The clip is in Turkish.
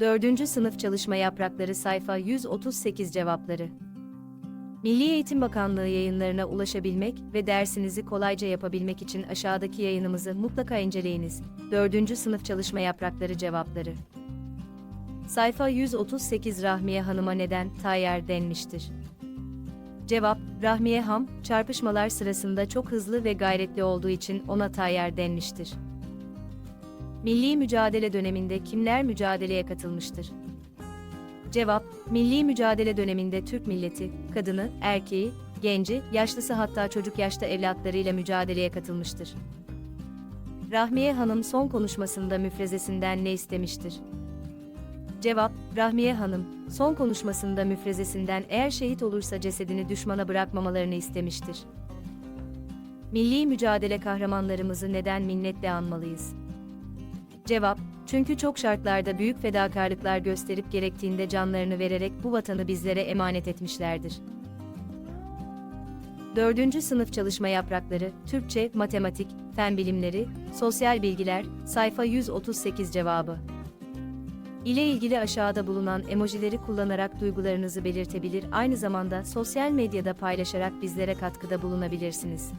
4. Sınıf Çalışma Yaprakları Sayfa 138 Cevapları Milli Eğitim Bakanlığı yayınlarına ulaşabilmek ve dersinizi kolayca yapabilmek için aşağıdaki yayınımızı mutlaka inceleyiniz. 4. Sınıf Çalışma Yaprakları Cevapları Sayfa 138 Rahmiye Hanım'a neden Tayyar denmiştir? Cevap, Rahmiye Ham, çarpışmalar sırasında çok hızlı ve gayretli olduğu için ona Tayyar denmiştir. Milli mücadele döneminde kimler mücadeleye katılmıştır? Cevap, milli mücadele döneminde Türk milleti, kadını, erkeği, genci, yaşlısı hatta çocuk yaşta evlatlarıyla mücadeleye katılmıştır. Rahmiye Hanım son konuşmasında müfrezesinden ne istemiştir? Cevap, Rahmiye Hanım, son konuşmasında müfrezesinden eğer şehit olursa cesedini düşmana bırakmamalarını istemiştir. Milli mücadele kahramanlarımızı neden minnetle anmalıyız? Cevap, çünkü çok şartlarda büyük fedakarlıklar gösterip gerektiğinde canlarını vererek bu vatanı bizlere emanet etmişlerdir. 4. Sınıf Çalışma Yaprakları, Türkçe, Matematik, Fen Bilimleri, Sosyal Bilgiler, sayfa 138 cevabı. ile ilgili aşağıda bulunan emojileri kullanarak duygularınızı belirtebilir, aynı zamanda sosyal medyada paylaşarak bizlere katkıda bulunabilirsiniz.